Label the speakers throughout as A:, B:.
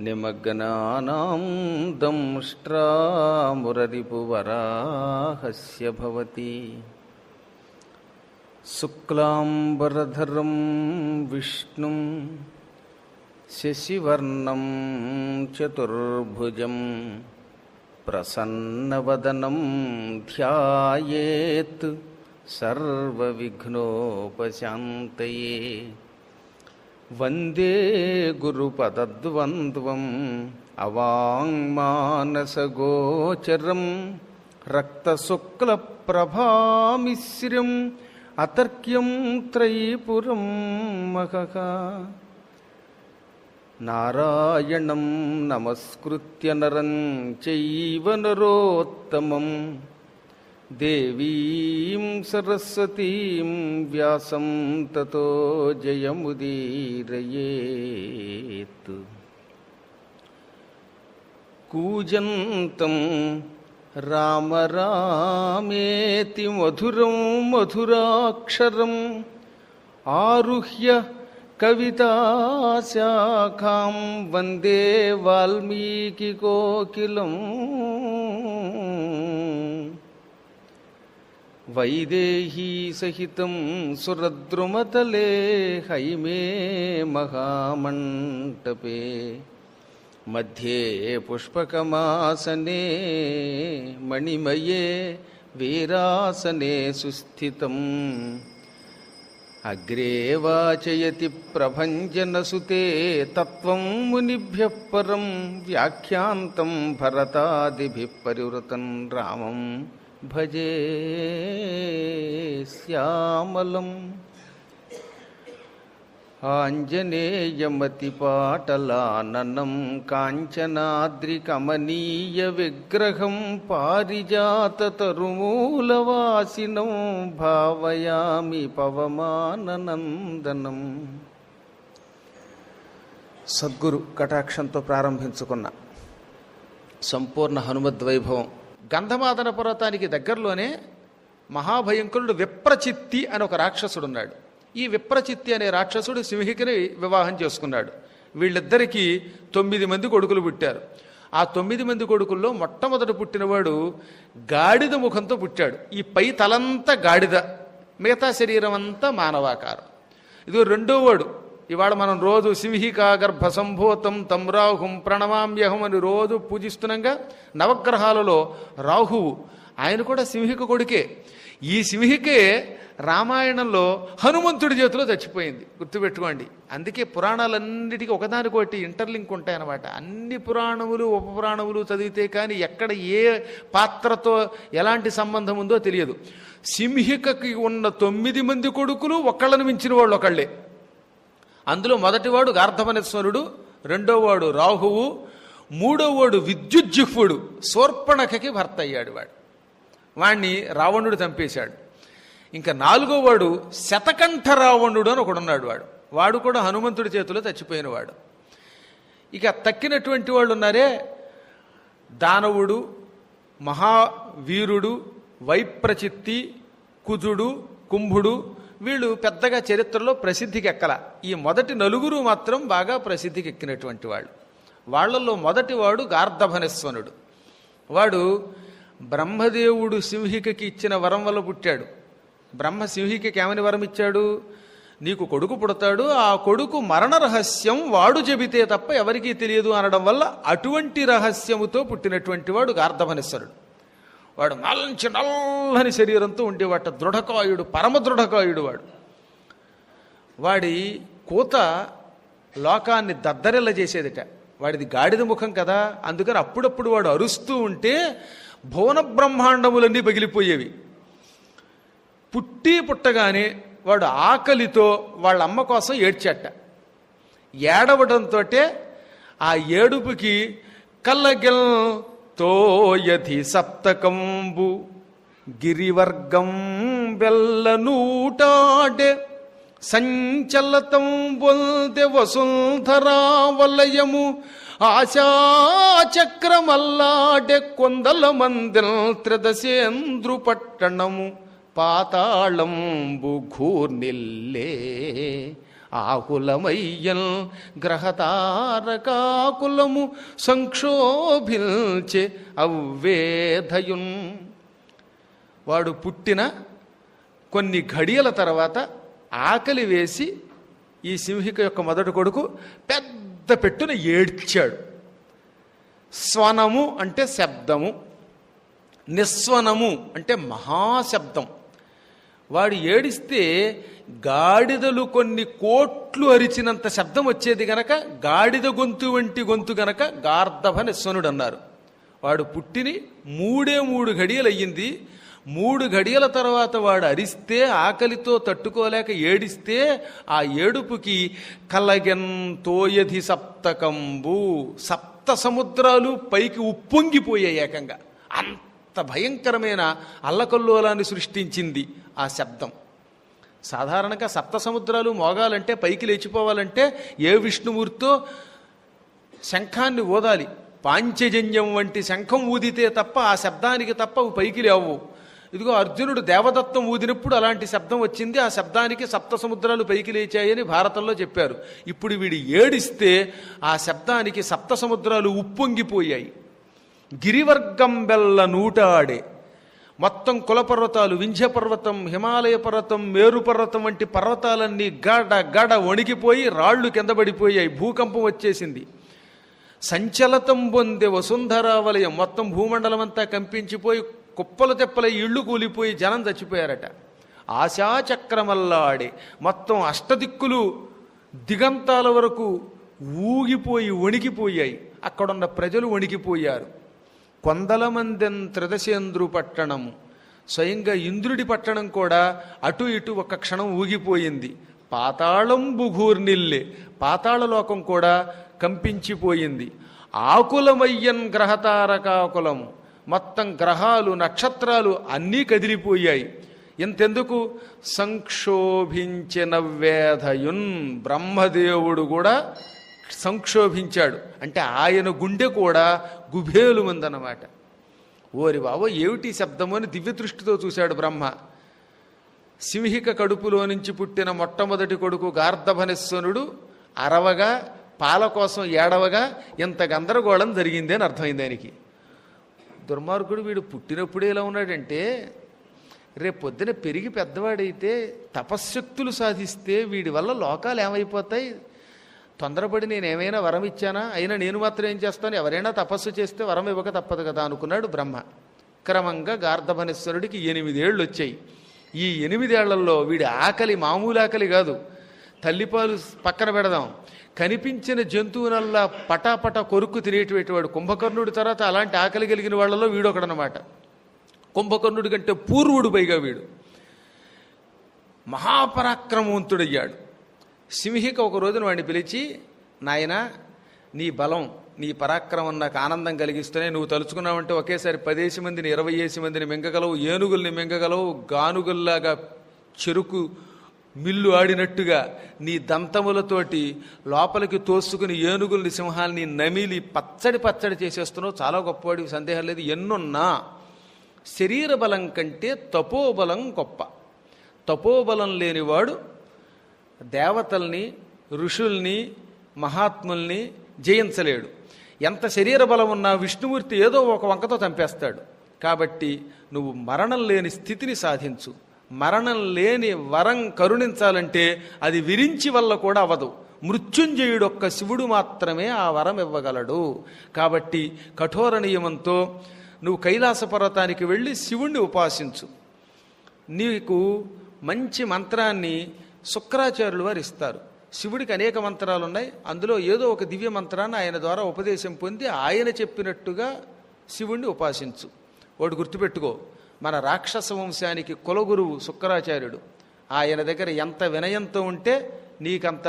A: निमग्नानां दंष्ट्रामुररिपुवराहस्य भवति। शुक्लाम्बरधरं विष्णुं शशिवर्णं चतुर्भुजं प्रसन्नवदनं ध्यायेत् सर्वविघ्नोपशान्तये। వందే గురుపదద్వంద్వం అవాంగ్మానసగోచరం రక్తశుక్లప్రభామిశ్రం అతర్క్యం త్రైపురం మహక నారాయణం నమస్కృత్య నరం చైవ నరోత్తమం देवीं सरस्वतीं व्यासं ततो जयमुदीरयेत्। कूजन्तं राम रामेति मधुरं मधुराक्षरम् आरुह्य कविताशाखां वंदे वाल्मीकिकोकिलम्। వైదేహీ సహితం సురద్రుమతలే హైమే మహామంటపే. మధ్యే పుష్పకమాసనే మణిమయే వీరాసనే సుస్థితం. అగ్రే వాచయతి ప్రభంజనసుతే తత్వం మునిభ్య పరం వ్యాఖ్యాంతం భరతాదిభి పరివృతం రామం. భజే శ్యామలం. ఆంజనేయమతిపాటలానం కాంచనాద్రికమనీయ విగ్రహం పారిజాతరుమూలవాసినం భావయామి పవమాననందనం. సద్గురు కటాక్షంతో ప్రారంభించుకున్న సంపూర్ణ హనుమద్వైభవం గంధమాదన పర్వతానికి దగ్గరలోనే మహాభయంకరుడు విప్రచిత్తి అని ఒక రాక్షసుడున్నాడు. ఈ విప్రచిత్తి అనే రాక్షసుడు సింహికిని వివాహం చేసుకున్నాడు. వీళ్ళిద్దరికీ తొమ్మిది మంది కొడుకులు పుట్టారు. ఆ తొమ్మిది మంది కొడుకుల్లో మొట్టమొదట పుట్టినవాడు గాడిద ముఖంతో పుట్టాడు. ఈ పై తలంతా గాడిద మిగతా శరీరం అంతా మానవాకారం. ఇది రెండో వాడు ఇవాళ మనం రోజు సింహికా గర్భ సంభూతం తం రాహుం ప్రణవామ్యహం అని రోజు పూజిస్తున్నాగా నవగ్రహాలలో రాహువు ఆయన కూడా సింహిక కొడుకే. ఈ సింహికే రామాయణంలో హనుమంతుడి చేతిలో చచ్చిపోయింది. గుర్తుపెట్టుకోండి. అందుకే పురాణాలన్నిటికీ ఒకదానికొకటి ఇంటర్లింక్ ఉంటాయన్నమాట. అన్ని పురాణములు ఉపపురాణములు చదివితే కానీ ఎక్కడ ఏ పాత్రతో ఎలాంటి సంబంధం ఉందో తెలియదు. సింహికకి ఉన్న తొమ్మిది మంది కొడుకులు ఒకళ్ళని మించిన వాళ్ళు ఒకళ్ళే. అందులో మొదటివాడు గార్ధవనేశ్వరుడు రెండోవాడు రాహువు మూడోవాడు విద్యుజ్జిహ్వుడు శూర్పణఖకి భర్త అయ్యాడు వాడు. వాణ్ణి రావణుడు చంపేశాడు. ఇంకా నాలుగోవాడు శతకంఠ రావణుడు అని ఒకడున్నాడు వాడు. వాడు కూడా హనుమంతుడి చేతిలో చచ్చిపోయినవాడు ఇక తక్కినటువంటి వాళ్ళు ఉన్నారే దానవుడు మహావీరుడు వైప్రచిత్తి కుజుడు కుంభుడు వీళ్ళు పెద్దగా చరిత్రలో ప్రసిద్ధికి ఎక్కల ఈ మొదటి నలుగురు మాత్రం బాగా ప్రసిద్ధికి ఎక్కినటువంటి వాళ్ళు. వాళ్ళల్లో మొదటివాడు గార్ధభనస్వనుడు. వాడు బ్రహ్మదేవుడు సింహికకి ఇచ్చిన వరం వల్ల పుట్టాడు. బ్రహ్మ సింహికకి ఏమని వరం ఇచ్చాడు? నీకు కొడుకు పుడతాడు ఆ కొడుకు మరణ రహస్యం వాడు చెబితే తప్ప ఎవరికీ తెలియదు అనడం వల్ల అటువంటి రహస్యముతో పుట్టినటువంటి వాడు గార్ధభనేశ్వరుడు వాడు నల్లంచి నల్లని శరీరంతో ఉండేవాట. దృఢకాయుడు పరమ దృఢకాయుడు వాడు. వాడి కూత లోకాన్ని దద్దరిల్ల చేసేదిట. వాడిది గాడిద ముఖం కదా. అందుకని అప్పుడప్పుడు వాడు అరుస్తూ ఉంటే భువన బ్రహ్మాండములన్నీ పగిలిపోయేవి. పుట్టి పుట్టగానే వాడు ఆకలితో వాళ్ళ అమ్మ కోసం ఏడ్చట. ఏడవడంతో ఆ ఏడుపుకి కళ్ళగిల్ తోయధి సప్తకంబు గిరివర్గం వెల్లనూటాడె సంచలతం బొల్దె వసుంధరా వలయము ఆశాచక్రమల్లాడె కొందల మందిల్ త్రిదశేంద్రు పట్టణము పాతాళంబు ఘూర్నిల్లే. ఆకులమయ్యల్ గ్రహతారకాకులము సంక్షోభిల్చే అవ్వేధయున్. వాడు పుట్టిన కొన్ని ఘడియల తర్వాత ఆకలి వేసి ఈ సింహిక యొక్క మొదటి కొడుకు పెద్ద పెట్టున ఏడ్చాడు. స్వనము అంటే శబ్దము నిస్వనము అంటే మహాశబ్దం. వాడు ఏడిస్తే గాడిదలు కొన్ని కోట్లు అరిచినంత శబ్దం వచ్చేది గనక గాడిద గొంతు వంటి గొంతు గనక గార్ధభ నిస్వనుడు అన్నారు వాడు పుట్టిని మూడే మూడు ఘడియలు అయ్యింది మూడు ఘడియల తర్వాత వాడు అరిస్తే ఆకలితో తట్టుకోలేక ఏడిస్తే ఆ ఏడుపుకి కలగెంతోయధి సప్తకంబు సప్త సముద్రాలు పైకి ఉప్పొంగిపోయాయి ఏకంగా. అంత భయంకరమైన అల్లకల్లోలాన్ని సృష్టించింది ఆ శబ్దం. సాధారణంగా సప్త సముద్రాలు మోగాలంటే పైకి లేచిపోవాలంటే ఏ విష్ణుమూర్తో శంఖాన్ని ఊదాలి? పాంచజన్యం వంటి శంఖం ఊదితే తప్ప ఆ శబ్దానికి తప్ప అవి పైకి లేవు. ఇదిగో అర్జునుడు దేవదత్తం ఊదినప్పుడు అలాంటి శబ్దం వచ్చింది. ఆ శబ్దానికి సప్త సముద్రాలు పైకి లేచాయని భారతంలో చెప్పారు. ఇప్పుడు వీడు ఏడిస్తే ఆ శబ్దానికి సప్త సముద్రాలు ఉప్పొంగిపోయాయి. గిరివర్గం బెల్ల నూటాడే మొత్తం కులపర్వతాలు వింధ్యపర్వతం హిమాలయ పర్వతం మేరు పర్వతం వంటి పర్వతాలన్నీ గడ గడ వణికిపోయి రాళ్ళు కింద పడిపోయాయి. భూకంపం వచ్చేసింది. సంచలతం పొందే వసుంధరావలయం. మొత్తం భూమండలం అంతా కంపించిపోయి కుప్పలు తెప్పలై ఇళ్ళు కూలిపోయి జనం చచ్చిపోయారట. ఆశాచక్రమల్లాడే. మొత్తం అష్టదిక్కులు దిగంతాల వరకు ఊగిపోయి వణికిపోయాయి. అక్కడున్న ప్రజలు వణికిపోయారు. కొందల త్రిదశేంద్రు పట్టణము. స్వయంగా ఇంద్రుడి పట్టణం కూడా అటు ఇటు ఒక క్షణం ఊగిపోయింది. పాతాళం బుఘూర్నిల్లే. పాతాళలోకం కూడా కంపించిపోయింది. ఆకులమయ్యన్ గ్రహతారకాకులము. మొత్తం గ్రహాలు నక్షత్రాలు అన్నీ కదిలిపోయాయి. ఇంతెందుకు? సంక్షోభించిన వేధయున్ బ్రహ్మదేవుడు కూడా సంక్షోభించాడు. అంటే ఆయన గుండె కూడా గుబేలు ఉందన్నమాట. ఓరి బాబో ఏమిటి శబ్దము అని దివ్య దృష్టితో చూశాడు బ్రహ్మ. సింహిక కడుపులో నుంచి పుట్టిన మొట్టమొదటి కొడుకు గార్ధభనేశ్వరుడు అరవగా పాల కోసం ఏడవగా ఇంత గందరగోళం జరిగింది అని అర్థమైంది ఆయనకి. దుర్మార్గుడు వీడు పుట్టినప్పుడే ఎలా ఉన్నాడంటే రేపు పొద్దున పెరిగి పెద్దవాడైతే తపశ్శక్తులు సాధిస్తే వీడి వల్ల లోకాలు ఏమైపోతాయి? తొందరపడి నేను ఏమైనా వరం ఇచ్చానా? అయినా నేను మాత్రం ఏం చేస్తాను? ఎవరైనా తపస్సు చేస్తే వరం ఇవ్వక తప్పదు కదా అనుకున్నాడు బ్రహ్మ. క్రమంగా గార్ధభనేశ్వరుడికి ఎనిమిదేళ్ళు వచ్చాయి ఈ ఎనిమిదేళ్ళలో వీడి ఆకలి మామూలు ఆకలి కాదు. తల్లిపాలు పక్కన పెడదాం. కనిపించిన జంతువునల్లా పటాపట కొరుక్కు తినేటువంటి వాడు. కుంభకర్ణుడి తర్వాత అలాంటి ఆకలి కలిగిన వాళ్ళలో వీడొకడనమాట కుంభకర్ణుడి కంటే పూర్వుడు పైగా వీడు. మహాపరాక్రమవంతుడయ్యాడు. సింహిక ఒక రోజున వాడిని పిలిచి నాయన నీ బలం నీ పరాక్రమం నాకు ఆనందం కలిగిస్తూనే నువ్వు తలుచుకున్నావంటే ఒకేసారి పదేసి మందిని ఇరవై ఏసి మందిని మింగగలవు ఏనుగుల్ని మింగగలవు గానుగుల్లాగా చెరుకు మిల్లు ఆడినట్టుగా నీ దంతములతోటి లోపలికి తోసుకుని ఏనుగుల్ని సింహాల్ని నమిలి పచ్చడి పచ్చడి చేసేస్తున్నావు. చాలా గొప్పవాడివి సందేహం లేదు. ఎన్నున్నా శరీర బలం కంటే తపోబలం గొప్ప. తపోబలం లేనివాడు దేవతల్ని ఋషుల్ని మహాత్ముల్ని జయించలేడు. ఎంత శరీర బలం ఉన్నా విష్ణుమూర్తి ఏదో ఒక వంకతో చంపేస్తాడు. కాబట్టి నువ్వు మరణం లేని స్థితిని సాధించు. మరణం లేని వరం కరుణించాలంటే అది విరించి వల్ల కూడా అవదు మృత్యుంజయుడు ఒక్క శివుడు మాత్రమే ఆ వరం ఇవ్వగలడు. కాబట్టి కఠోర నియమంతో నువ్వు కైలాస పర్వతానికి వెళ్ళి శివుణ్ణి ఉపాసించు. నీకు మంచి మంత్రాన్ని శుక్రాచార్యులు వారు ఇస్తారు. శివుడికి అనేక మంత్రాలు ఉన్నాయి అందులో ఏదో ఒక దివ్య మంత్రాన్ని ఆయన ద్వారా ఉపదేశం పొంది ఆయన చెప్పినట్టుగా శివుణ్ణి ఉపాసించు. వాడు గుర్తుపెట్టుకో. మన రాక్షస వంశానికి కులగురువు శుక్రాచార్యుడు. ఆయన దగ్గర ఎంత వినయంతో ఉంటే నీకంత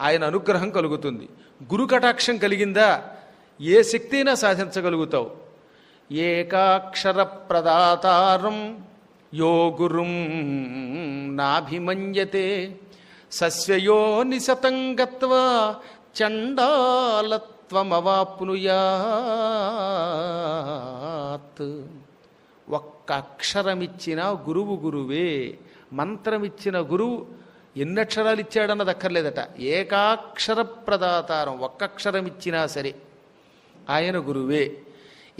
A: ఆయన అనుగ్రహం కలుగుతుంది. గురు కటాక్షం కలిగిందా? ఏ శక్తి అయినా సాధించగలుగుతావు. ఏకాక్షర ప్రదాతారం యో గురుం నాభిమన్యతే సస్యయో నిశతం గత్వా చండాలత్వమవాప్నుయాత్ ఒక్క అక్షరమిచ్చిన గురువు గురువే మంత్రమిచ్చిన గురువు ఎన్ని అక్షరాలు ఇచ్చాడన్నది అక్కర్లేదట ఏకాక్షర ప్రదాతారం ఒక్క అక్షరం ఇచ్చినా సరే ఆయన గురువే.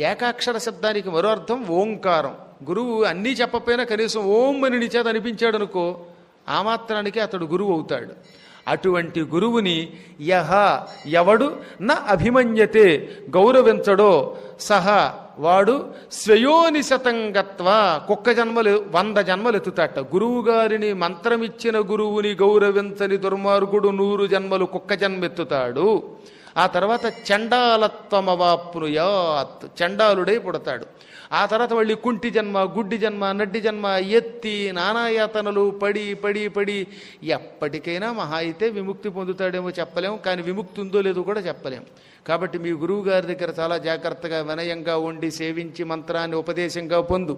A: ఏకాక్షర శబ్దానికి మరో అర్థం ఓంకారం. గురువు అన్నీ చెప్పపోయినా కనీసం ఓం అని నీ అనిపించాడు అనుకో ఆ మాత్రానికి అతడు గురువు అవుతాడు. అటువంటి గురువుని యహ ఎవడు నా అభిమన్యతే గౌరవించడో సహ వాడు స్వయోనిశతంగత్వా కుక్క జన్మలు వంద జన్మలు ఎత్తుతాట. గురువుగారిని మంత్రమిచ్చిన గురువుని గౌరవించని దుర్మార్గుడు నూరు జన్మలు కుక్క జన్మెత్తుతాడు. ఆ తర్వాత చండాలత్వమవాప్నుయాత్ చండాలుడై పుడతాడు. ఆ తర్వాత మళ్ళీ కుంటి జన్మ గుడ్డి జన్మ నడ్డి జన్మ ఎత్తి నానాయాతనలు పడి పడి పడి ఎప్పటికైనా మహా అయితే విముక్తి పొందుతాడేమో చెప్పలేము కానీ విముక్తి ఉందో లేదో కూడా చెప్పలేము కాబట్టి మీ గురువు గారి దగ్గర చాలా జాగ్రత్తగా వినయంగా ఉండి సేవించి మంత్రాన్ని ఉపదేశంగా పొందు.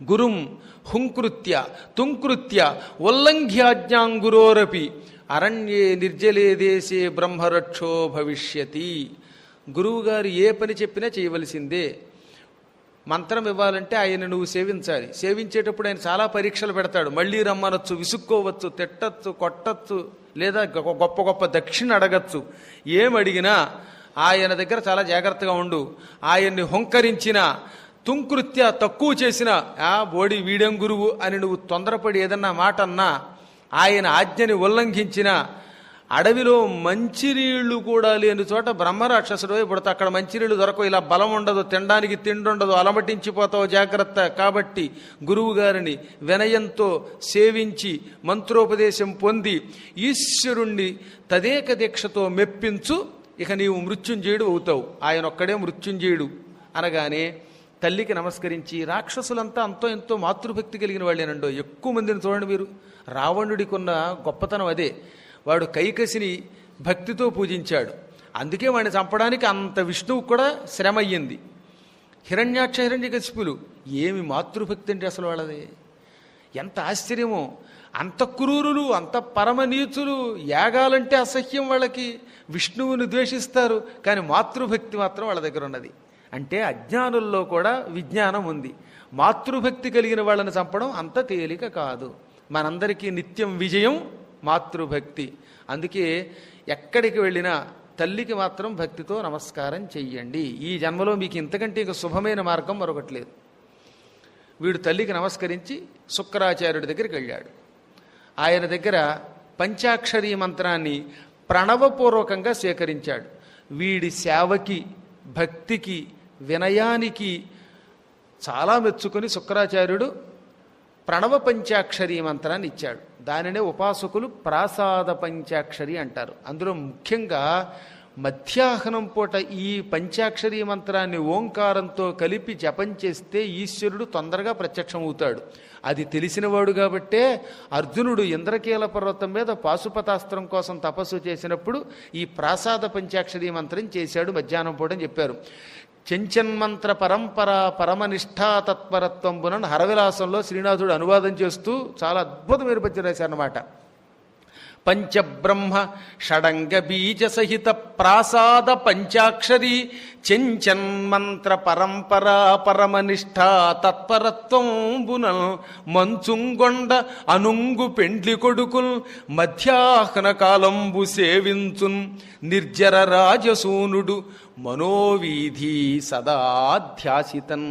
A: గురుం హుంకృత్య తుంకృత్య ఉల్లంఘ్యాజ్ఞాంగురోరపి అరణ్యే నిర్జలే దేశే బ్రహ్మరక్షో భవిష్యతి. గురువుగారు ఏ పని చెప్పినా చేయవలసిందే. మంత్రం ఇవ్వాలంటే ఆయన నువ్వు సేవించాలి. సేవించేటప్పుడు ఆయన చాలా పరీక్షలు పెడతాడు. మళ్ళీ రమ్మనొచ్చు విసుక్కోవచ్చు తిట్టచ్చు కొట్టచ్చు లేదా గొ- గొప్ప గొప్ప దక్షిణ అడగచ్చు. ఏం అడిగినా ఆయన దగ్గర చాలా జాగ్రత్తగా ఉండు. ఆయన్ని హుంకరించిన తుంకృత్య తక్కువ చేసిన ఆ బోడి వీడెం గురువు? అని నువ్వు తొందరపడి ఏదన్నా మాట అన్నా ఆయన ఆజ్ఞని ఉల్లంఘించిన అడవిలో మంచినీళ్ళు కూడా లేని చోట బ్రహ్మరాక్షసుడు ఇప్పుడు అక్కడ మంచినీళ్ళు దొరకవు. ఇలా బలం ఉండదు తినడానికి తిండి ఉండదు అలమటించిపోతావు జాగ్రత్త. కాబట్టి గురువు గారిని వినయంతో సేవించి మంత్రోపదేశం పొంది ఈశ్వరుణ్ణి తదేక దీక్షతో మెప్పించు ఇక నీవు మృత్యుంజయుడు అవుతావు. ఆయన ఒక్కడే మృత్యుంజయుడు అనగానే తల్లికి నమస్కరించి రాక్షసులంతా అంతో ఎంతో మాతృభక్తి కలిగిన వాళ్ళేనండో. ఎక్కువ మందిని చూడండి మీరు. రావణుడికి ఉన్న గొప్పతనం అదే. వాడు కైకసిని భక్తితో పూజించాడు. అందుకే వాడిని చంపడానికి అంత విష్ణువు కూడా శ్రమ అయ్యింది హిరణ్యాక్ష హిరణ్యకశిపులు ఏమి మాతృభక్తి అంటే అసలు వాళ్ళది? ఎంత ఆశ్చర్యమో. అంత క్రూరులు అంత పరమనీచులు యాగాలంటే అసహ్యం వాళ్ళకి. విష్ణువుని ద్వేషిస్తారు కానీ మాతృభక్తి మాత్రం వాళ్ళ దగ్గర ఉన్నది. అంటే అజ్ఞానుల్లో కూడా విజ్ఞానం ఉంది. మాతృభక్తి కలిగిన వాళ్ళని చంపడం అంత తేలిక కాదు. మనందరికీ నిత్యం విజయం మాతృభక్తి. అందుకే ఎక్కడికి వెళ్ళినా తల్లికి మాత్రం భక్తితో నమస్కారం చెయ్యండి. ఈ జన్మలో మీకు ఇంతకంటే ఇక శుభమైన మార్గం మరొకటి లేదు. వీడు తల్లికి నమస్కరించి శుక్రాచార్యుడి దగ్గరికి వెళ్ళాడు. ఆయన దగ్గర పంచాక్షరీ మంత్రాన్ని ప్రణవపూర్వకంగా స్వీకరించాడు వీడి సేవకి భక్తికి వినయానికి చాలా మెచ్చుకొని శుక్రాచార్యుడు ప్రణవ పంచాక్షరి మంత్రాన్ని ఇచ్చాడు. దానినే ఉపాసకులు ప్రాసాద పంచాక్షరి అంటారు. అందులో ముఖ్యంగా మధ్యాహ్నం పూట ఈ పంచాక్షరి మంత్రాన్ని ఓంకారంతో కలిపి జపం చేస్తే ఈశ్వరుడు తొందరగా ప్రత్యక్షమవుతాడు. అది తెలిసినవాడు కాబట్టే అర్జునుడు ఇంద్రకీల పర్వతం మీద పాశుపతాస్త్రం కోసం తపస్సు చేసినప్పుడు ఈ ప్రాసాద పంచాక్షరి మంత్రం చేశాడు మధ్యాహ్నం పూట అని చెప్పారు. చెంచన్మంత్ర పరంపర పరమనిష్టాతత్పరత్వంబునని హరవిలాసంలో శ్రీనాథుడు అనువాదం చేస్తూ చాలా అద్భుతమైన పద్యం రాశారన్నమాట. పంచబ్రహ్మ షడంగ బీజ సహిత ప్రాసాద పంచాక్షరి చెంచన్మంత్ర పరంపర పరమనిష్టా తత్పరత్వంబున మంచుంగొండ అనుంగు పెండ్లి కొడుకుల్ మధ్యాహ్న కాలంబు సేవించున్ నిర్జర రాజసూనుడు మనోవీధి సదాధ్యాసితన్